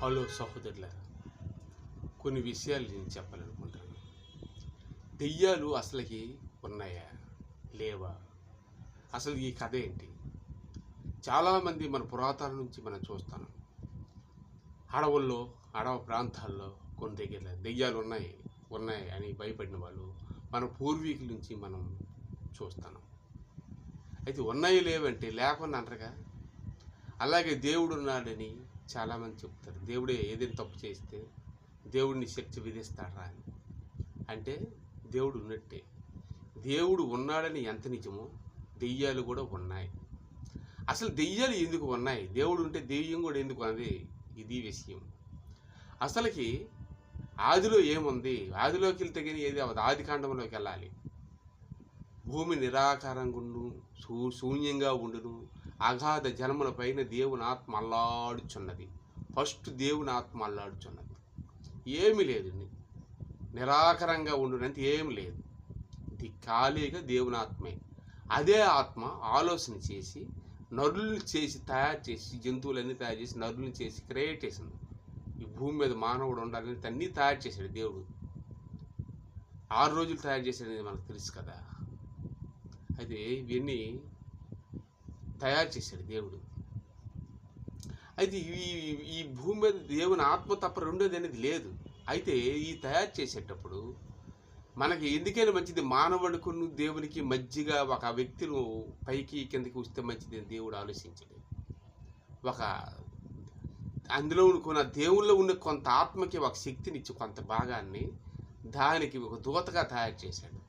Hello సహోదరుల కొన్ని విషయాలు నేను చెప్పాలనుకుంటాను దెయ్యాలు అసలుకి ఉన్నాయా? లేవా? అసలు ఈ కథ ఏంటి? చాలామంది మన పురాతన నుంచి మనం చూస్తాను అడవుల్లో అడవ ప్రాంతాల్లో కొన్ని దగ్గర దెయ్యాలు ఉన్నాయి ఉన్నాయి అని భయపడిన వాళ్ళు మన పూర్వీకుల నుంచి మనం చూస్తాను అయితే ఉన్నాయి లేవంటే లేకుండా అంటారుగా అలాగే దేవుడు ఉన్నాడని చాలామంది చెప్తారు దేవుడే ఏదైనా తప్పు చేస్తే దేవుడిని శక్తి విధిస్తాడా అని. అంటే దేవుడు ఉన్నట్టే. దేవుడు ఉన్నాడని ఎంత నిజమో దెయ్యాలు కూడా ఉన్నాయి. అసలు దెయ్యాలు ఎందుకు ఉన్నాయి? దేవుడు ఉంటే దెయ్యం కూడా ఎందుకు అనేది ఇది విషయం. అసలుకి ఆదిలో ఏముంది? ఆదిలోకి వెళ్తే కానీ ఏది అవ్వదు. ఆది కాండంలోకి వెళ్ళాలి. భూమి నిరాకారంగా ఉండు శూన్యంగా ఉండును అగాధ జనముల పైన దేవుని ఆత్మ అల్లాడుచున్నది. ఫస్ట్ దేవుని ఆత్మ అల్లాడుచున్నది. ఏమీ లేదు నిరాకరంగా ఉండునంత ఏమి లేదు. ఇది ఖాళీగా దేవుని ఆత్మే. అదే ఆత్మ ఆలోచన చేసి నరులను చేసి తయారు చేసి జంతువులన్నీ తయారు చేసి నరులను చేసి క్రియేట్ చేసింది. ఈ భూమి మీద మానవుడు ఉండాలని అన్నీ తయారు చేశాడు దేవుడు. ఆరు రోజులు తయారు చేశాడని మనకు తెలుసు కదా. అయితే ఇవన్నీ తయారు చేశాడు దేవుడు. అయితే ఈ ఈ భూమి మీద దేవుని ఆత్మ తప్ప రెండోది అనేది లేదు. అయితే ఈ తయారు చేసేటప్పుడు మనకి ఎందుకైనా మంచిది? మానవుడికును దేవునికి మధ్యగా ఒక వ్యక్తిను పైకి కిందకి వస్తే మంచిది అని దేవుడు ఆలోచించాడు ఒక అందులో ఉన్న దేవుల్లో ఉన్న కొంత ఆత్మకి ఒక శక్తినిచ్చి కొంత భాగాన్ని దానికి ఒక దూతగా తయారు చేశాడు.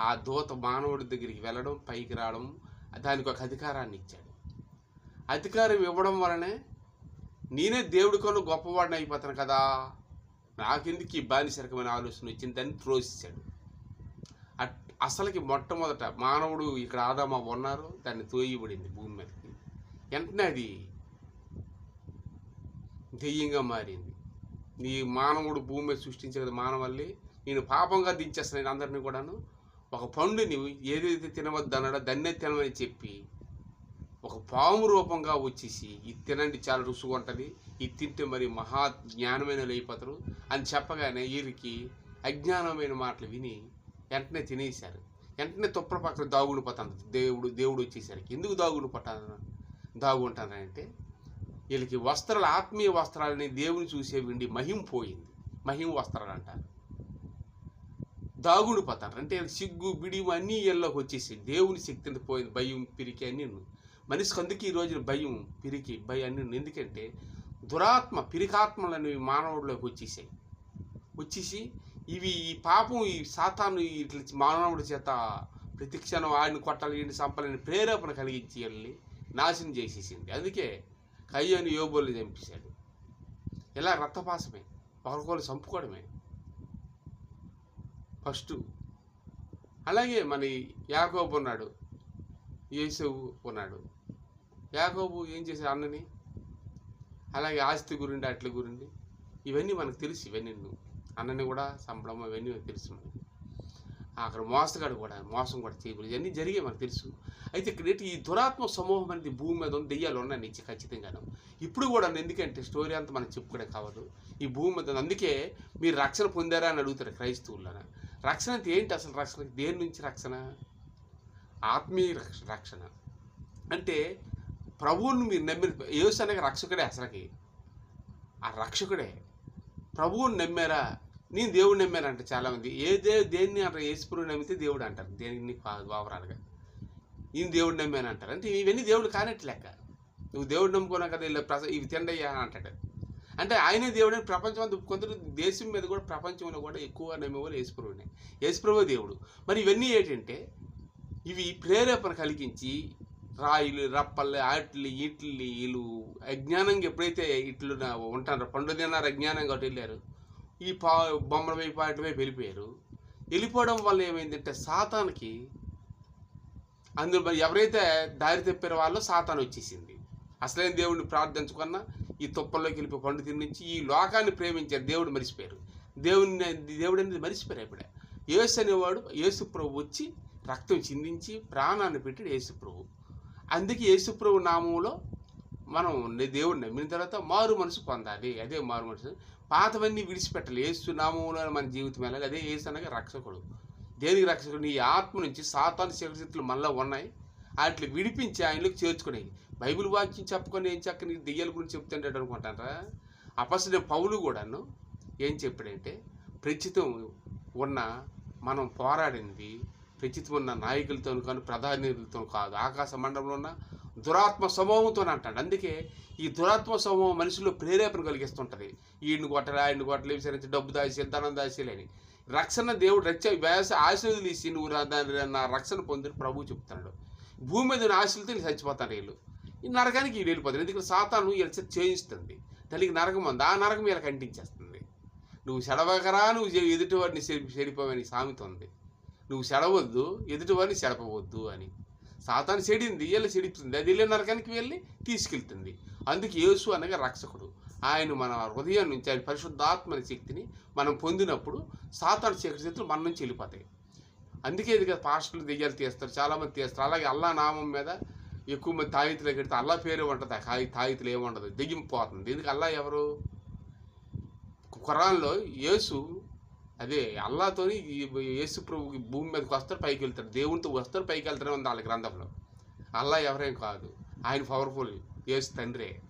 ఆ దూత మానవుడి దగ్గరికి వెళ్ళడం పైకి రావడం దానికి ఒక అధికారాన్ని ఇచ్చాడు. అధికారం ఇవ్వడం వలనే నేనే దేవుడి కన్నా గొప్పవాడిని అయిపోతాను కదా. నాకెందుకు ఈ బానిసరకమైన ఆలోచన వచ్చిందని త్రోసిచ్చాడు అట్ అసలుకి మొట్టమొదట మానవుడు ఇక్కడ ఆదామా ఉన్నారు దాన్ని తోయబడింది భూమి మీదకి. వెంటనే అది దెయ్యంగా మారింది. నీ మానవుడు భూమి మీద సృష్టించే మానవల్లి నేను పాపంగా దించేస్తాను అందరినీ కూడాను. ఒక పండుని ఏదైతే తినవద్దన్నాడో దాన్నే తినమని చెప్పి ఒక పాము రూపంగా వచ్చేసి ఇది తినండి చాలా రుచిగా ఉంటుంది. ఇది తింటే మరి మహా జ్ఞానమైన అయిపోతారు. అని చెప్పగానే వీరికి అజ్ఞానమైన మాటలు విని వెంటనే తినేశారు. వెంటనే తుప్పల పక్కన దాగుడు దేవుడు దేవుడు వచ్చేసరికి ఎందుకు దాగుడు పట్టాను దాగుంటానంటే వీళ్ళకి వస్త్రాలు ఆత్మీయ వస్త్రాలని దేవుని చూసే విండి మహిం పోయింది. మహిం వస్త్రాలు అంటారు. దాగుడు పోతారు. అంటే సిగ్గు బిడిము అన్నీ వీళ్ళకి వచ్చేసి దేవుని శక్తి పోయింది. భయం పిరికి అన్నీ మనిషికి అందుకే ఈ రోజున భయం పిరికి భయం అన్ని ఎందుకంటే దురాత్మ పిరికాత్మలు అనేవి మానవుడిలోకి వచ్చేసాయి. వచ్చేసి ఇవి ఈ పాపం ఈ సాతాను ఇట్లా మానవుడి చేత ప్రతిక్షణం ఆడిని కొట్టాలి ఈయన చంపాలని ప్రేరేపణ కలిగించి వెళ్ళి నాశనం చేసేసింది. అందుకే కయ్యని యోబోలు చంపేశాడు. ఇలా రక్తపాసమే ఒకరికొకరు చంపుకోవడమే. ఫస్ట్. అలాగే మన యాకోబు ఉన్నాడు. యేసవు ఉన్నాడు. యాకోబు ఏం చేశాడు అన్నని? అలాగే ఆస్తి గురిండి అట్ల గురిండి. ఇవన్నీ మనకు తెలుసు ఇవన్నీ అన్నని కూడా చంపడం ఇవన్నీ తెలుసు మనకి. అక్కడ మోసగాడు కూడా మోసం కూడా చేయకూడదు. ఇవన్నీ జరిగాయి మనకు తెలుసు. అయితే ఇక్కడ ఈ దురాత్మ సమూహం అనేది భూమి మీద ఉంది దెయ్యాలు ఉన్నాయి నిత్య ఖచ్చితంగాను. ఇప్పుడు కూడా ఎందుకంటే స్టోరీ అంతా మనం చెప్పుకోవడం కావదు. ఈ భూమి మీద అందుకే మీరు రక్షణ పొందారా అని అడుగుతారు క్రైస్తవులను రక్షణ అంటే ఏంటి అసలు రక్షణ? దేని నుంచి రక్షణ? ఆత్మీయ రక్షణ. అంటే ప్రభువుని మీరు నమ్మిన యేసు అనగా రక్షకుడే అసలుకి. ఆ రక్షకుడే. ప్రభువుని నమ్మారా? నేను దేవుడు నమ్మానంట చాలామంది. ఏ దే దేన్ని అంటారు? యేసుపురుని నమ్మితే దేవుడు అంటారు. దేనికి వావరాలుగా? నేను దేవుడు నమ్మాను అంటారు అంటే ఇవన్నీ దేవుడు కానట్టు లెక్క. నువ్వు దేవుడు నమ్ముకున్నావు కదా ఇలా ప్రస ఇవి తిండయ్యా అని అంటాడు. అంటే ఆయనే దేవుడు అని ప్రపంచం అంతా కొందరు దేశం మీద కూడా ప్రపంచంలో కూడా ఎక్కువ నమ్మేవాళ్ళు యేసుప్రభునే యేసుప్రభు దేవుడు. మరి ఇవన్నీ ఏంటంటే ఇవి ప్రేరేపణ కలిగించి రాయిలు రప్పలు ఆటలు ఈట్లు వీళ్ళు అజ్ఞానంగా ఎప్పుడైతే ఇట్లు ఉంటారో పండు తిన్నారు అజ్ఞానంగా కాబట్టి వెళ్ళారు ఈ పా బొమ్మల వైపు వాటి వైపు వెళ్ళిపోయారు. వెళ్ళిపోవడం వల్ల ఏమైందంటే సాతానికి అందులో మరి ఎవరైతే దారి తప్పారో వాళ్ళు సాతాను వచ్చేసింది. అసలైన దేవుడిని ప్రార్థించుకున్నా ఈ తుప్పల్లోకి వెళ్ళిపోయి పండు తినించి ఈ లోకాన్ని ప్రేమించారు దేవుడు మరిచిపోయారు. దేవుడిని దేవుడు అనేది మరిచిపోయారు ఇప్పుడే యేసు అనేవాడు యేసు ప్రభు వచ్చి రక్తం చిందించి ప్రాణాన్ని పెట్టాడు యేసు ప్రభు. అందుకే యేసు ప్రభు నామంలో మనం దేవుడిని నమ్మిన తర్వాత మారు మనసు పొందాలి. అదే మారు మనసు. పాతవన్నీ విడిచిపెట్టాలి. ఏసునామంలో మన జీవితం వెళ్ళాలి అదే ఏసు అనగా రక్షకుడు. దేనికి రక్షకుడు? నీ ఆత్మ నుంచి సాతాను శక్తిలు మనలో ఉన్నాయి. వాటిని విడిపించి ఆయనలోకి చేర్చుకునేవి బైబిల్ వాక్యం చెప్పుకొని ఏం చక్క నీ దెయ్యాల గురించి చెప్తుంటాడు అనుకుంటారా? అపసడ పౌలు కూడాను ఏం చెప్పాడంటే ప్రస్తుతం ఉన్న మనం పోరాడింది ఉన్న నాయకులతో కానీ ప్రధానితో కాదు. ఆకాశ మండలంలో ఉన్న దురాత్మ సమూహంతో అంటాడు. అందుకే ఈ దురాత్మ సమూహం మనిషిలో ప్రేరేపణ కలిగిస్తుంటుంది. ఈయన్ని కొట్టలే ఆయన్ని కొట్టలే విసరించి డబ్బు దాసి ధనం దాసిలేని రక్షణ దేవుడు రక్ష వ్యాస ఆశలు తీసి నువ్వు దాని నా రక్షణ పొందిన ప్రభు చెప్తున్నాడు. భూమి మీద ఉన్న ఆశలతో వీళ్ళు చచ్చిపోతారు వీళ్ళు. ఈ నరకానికి వీళ్ళు వెళ్ళిపోతారు. ఎందుకంటే సాతాను వీళ్ళ చేయిస్తుంది తల్లికి నరకం ఉంది. ఆ నరకం వీళ్ళకి అంటించేస్తుంది. నువ్వు సెడవకరా నువ్వు ఎదుటివాడిని చెడిపోవని సామెత ఉంది. నువ్వు సెడవద్దు ఎదుటివారిని సెడపవద్దు అని. సాతాను చెడింది వీళ్ళు చెడిపుతుంది అది వెళ్ళే నరకానికి వెళ్ళి తీసుకెళ్తుంది. అందుకే యేసు అనగా రక్షకుడు. ఆయన మన హృదయం నుంచి ఆయన పరిశుద్ధాత్మని శక్తిని మనం పొందినప్పుడు సాతాను చేతులు మన నుంచి వెళ్ళిపోతాయి. అందుకే ఇది కదా పాస్టర్లు దెయ్యాలు తీస్తారు చాలామంది తీస్తారు. అలాగే అల్లా నామం మీద ఎక్కువ మంది తాయితులు కడితే అల్లా పేరు ఉంటుంది. ఆ తాయితులు ఏముండదు దెయ్యం పోతుంది. ఎందుకు అల్లా ఎవరు? ఖురాన్లో యేసు అదే అల్లాతోని యేసు ప్రభుకి భూమి మీదకి వస్తారు పైకి వెళ్తారు దేవునితో వస్తారు పైకి వెళ్తారే ఉంది వాళ్ళ గ్రంథంలో. అల్లా ఎవరేం కాదు. ఆయన పవర్ఫుల్ యేసు తండ్రే.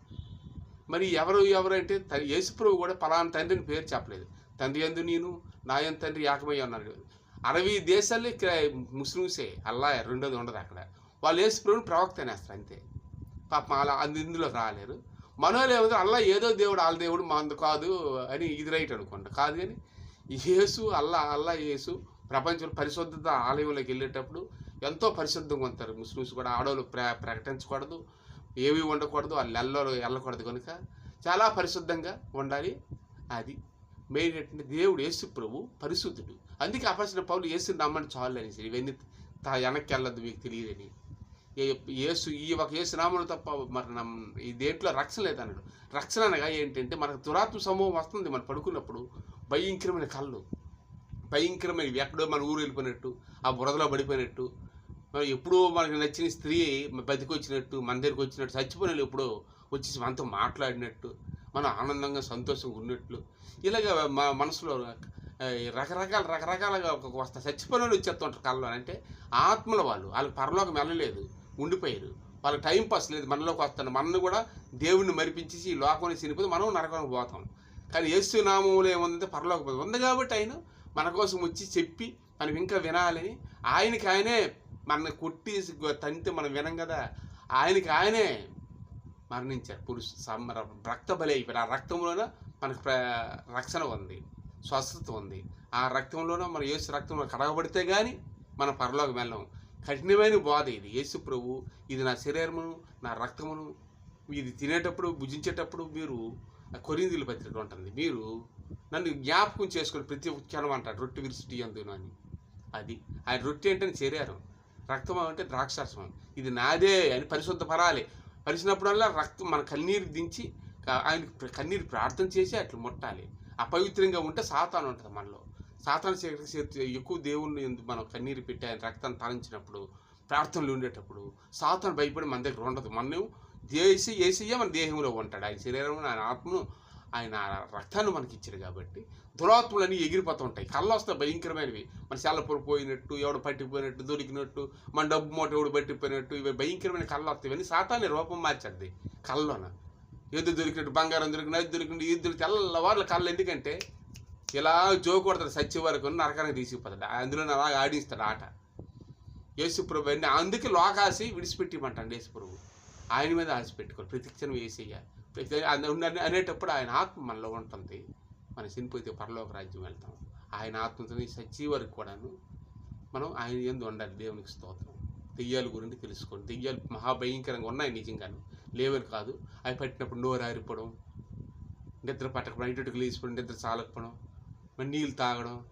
మరి ఎవరు ఎవరంటే త- యేసు ప్రభు కూడా పలానా తండ్రిని పేరు చెప్పలేదు. తండ్రి ఎందు నేను నాయన తండ్రి ఏకమై అన్నాడు అరవై దేశాల్లో ఇక్కడ ముస్లిమ్సే. అల్లా రెండోది ఉండదు అక్కడ. వాళ్ళు యేసు ప్రభుని ప్రవక్త అనేస్తారు అంతే. పాపం అలా అందు ఇందులో రాలేరు. మనోళ్ళు ఏమో అల్లా ఏదో దేవుడు వాళ్ళ దేవుడు మందు కాదు అని ఇది రైట్ అనుకోండి కాదు కానీ యేసు అల్లా అల్లా యేసు ప్రపంచం పరిశుద్ధత ఆలయంలోకి వెళ్ళేటప్పుడు ఎంతో పరిశుద్ధంగా ఉంటారు. ముస్లిమ్స్ కూడా ఆడవాళ్ళు ప్ర ప్రకటించకూడదు ఏవి ఉండకూడదు వాళ్ళు ఎల్లో వెళ్ళకూడదు కనుక చాలా పరిశుద్ధంగా ఉండాలి అది. మెయిన్ ఏంటంటే దేవుడు యేసు ప్రభు పరిశుద్ధుడు. అందుకే అపరిచిన పౌలు యేసు నమ్మని చాలు అనేసి ఇవన్నీ తా వెనక్కి వెళ్ళదు మీకు తెలియదని ఏసు ఈ ఒక యేసు నామను తప్ప మరి ఈ దేంట్లో రక్షణ లేదన్నాడు. రక్షణ అనగా ఏంటంటే మనకు దురాత్మ సమూహం వస్తుంది మనం పడుకున్నప్పుడు. భయంకరమైన కళ్ళు. భయంకరమైన ఎక్కడో మన ఊరు వెళ్ళిపోయినట్టు ఆ బురదలో పడిపోయినట్టు. మరి ఎప్పుడో మనకు నచ్చిన స్త్రీ బతికొచ్చినట్టు మన దగ్గరికి వచ్చినట్టు చచ్చిపోయిన ఎప్పుడో వచ్చి మనతో మాట్లాడినట్టు మనం ఆనందంగా సంతోషంగా ఉన్నట్లు. ఇలాగ మా మనసులో రకరకాల రకరకాలుగా ఒక వస్తా చచ్చిపోయిన వాళ్ళు వచ్చేస్తుంటారు కళ్ళు అంటే ఆత్మల వాళ్ళు. వాళ్ళకి పరలోకం వెళ్ళలేదు. ఉండిపోయారు. వాళ్ళకి టైం పాస్ లేదు. మనలోకి వస్తాను మనల్ని కూడా దేవుడిని మరిపించేసి ఈ లోకాన్ని చనిపోతే మనం నరకానికి పోతాం. కానీ యేసు నామంలో ఏముందంటే పరలోకి పోతుంది ఉంది కాబట్టి ఆయన మన కోసం వచ్చి చెప్పి మనం ఇంకా వినాలని ఆయనకి ఆయనే మన కొట్టి తంతే మనం వినం కదా. ఆయనకి ఆయనే మరణించారు పురుష సమ రక్త బలి అయిపోయారు ఆ రక్తంలోన మనకు ప్ర రక్షణ ఉంది. స్వస్థత ఉంది. ఆ రక్తంలోనూ మన యేసు రక్తంలో కడగబడితే కానీ మనం పరలోకి వెళ్ళం కఠినమైన బాధ ఇది. యేసు ప్రభు ఇది నా శరీరమును నా రక్తమును ఇది తినేటప్పుడు భుజించేటప్పుడు మీరు కొరిందుల పత్రిక ఉంటుంది. మీరు నన్ను జ్ఞాపకం చేసుకుని ప్రతి ఒక్క క్షణం అంటాడు రొట్టె విరిసిటి అందును అని. అది. ఆయన రొట్టె అంటే శరీరం. రక్తం అంటే ద్రాక్షారసం ఇది నాదే అని పరిశుద్ధపరాలి. పరిచినప్పుడల్లా రక్తం మన కన్నీరు దించి క- ఆయనకి కన్నీరు ప్రార్థన చేసి అట్లా ముట్టాలి. అపవిత్రంగా ఉంటే సాతాను ఉంటుంది మనలో. సాతాను శక్తి ఎక్కువ దేవుణ్ణి మనం కన్నీరు పెట్టి ఆయన రక్తాన్ని తరించినప్పుడు ప్రార్థనలు ఉండేటప్పుడు సాతాను భయపడి మన దగ్గర ఉండదు. మనం దేశ ఏసయ్య మన దేహంలో ఉంటాడు. ఆయన శరీరం ఆయన ఆత్మను ఆయన రక్తాన్ని మనకి ఇచ్చారు కాబట్టి దురాత్మలన్నీ ఎగిరిపోతూ ఉంటాయి. కళ్ళు వస్తాయి భయంకరమైనవి. మన సెల్లపూర పోయినట్టు ఎవడు పట్టిపోయినట్టు దొరికినట్టు మన డబ్బు మూట ఎవడు పట్టిపోయినట్టు ఇవి భయంకరమైన కళ్ళు వస్తాయి. ఇవన్నీ సాతాన్ని రూపం మార్చేది కళ్ళలోన. ఎద్దు దొరికినట్టు బంగారం దొరికిన అది దొరికినట్టు ఇది దొరికి కళ్ళు. ఎందుకంటే ఇలా జోకూడతాడు సచ్చి వరకు నరకానికి తీసుకుపోతాడు. అందులో అలా ఆడిస్తాడు ఆట. యేసుప్రభు అన్ని అందుకే లోకాసి విడిచిపెట్టిమంటాడు యేసుప్రభు. ఆయన మీద ఆశపెట్టుకోవాలి ప్రతిక్షణం వేసేయాలి ప్రతి ఉన్న- అనేటప్పుడు ఆయన ఆత్మ మనలో ఉంటుంది. మన చనిపోతే పరలోక రాజ్యం వెళ్తాం. ఆయన ఆత్మతో సచ్చి వరకు కూడాను మనం ఆయన ఎందు ఉండాలి. దేవునికి స్తోత్రం. దెయ్యాల గురించి తెలుసుకోండి. దెయ్యాలు మహాభయంకరంగా ఉన్నాయి నిజంగాను. లేవని కాదు. అవి పట్టినప్పుడు నోరు ఆరిపోవడం నిద్ర పట్టకపోవడం ఇటుకు లేచిపోవడం నిద్ర చాలకపోవడం మరి నీళ్ళు తాగడం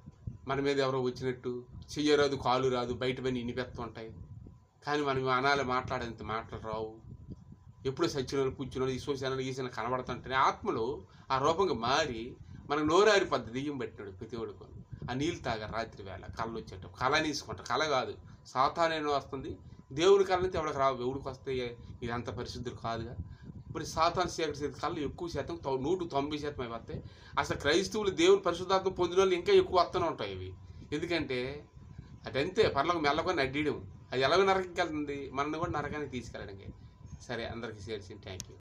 మన మీద ఎవరో వచ్చినట్టు చెయ్య రాదు కాలు రాదు బయట పని ఇనిపెత్తుంటాయి కానీ మనం అనాలి మాట్లాడేంత మాటలు రావు. ఎప్పుడు సచ్చినోళ్ళు కూర్చున్నాడు సోచనాలు ఈసిన కనబడుతుంటే ఆత్మలో ఆ రూపంగా మారి మనకు నోరారి పద్ధతి దియ్యం పెట్టినాడు ప్రతి ఆ నీళ్ళు తాగారు రాత్రి వేళ కళ్ళు వచ్చేటప్పుడు కళ తీసుకుంటారు కళ కాదు. సాతానైనా వస్తుంది దేవుని కళ నుంచి ఎవరికి రావు ఎవడికి వస్తే ఇదంత పరిశుద్ధులు కాదుగా. మరి సాతాన్ సేకరించే కళ్ళు ఎక్కువ శాతం తొ- నూటు తొంభై శాతం అవి వస్తాయి. అసలు క్రైస్తవులు దేవుని పరిశుద్ధాత్మ పొందిన వాళ్ళు ఇంకా ఎక్కువ వస్తూనే ఉంటాయి ఇవి. ఎందుకంటే అదంతే పర్లకు మెల్లకొని అడ్డీయడం. అది ఎలాగో నరకంకి వెళ్తుంది. మనల్ని కూడా నరకానికి తీసుకెళ్ళడానికి. సరే అందరికీ చేర్చింది థ్యాంక్ యూ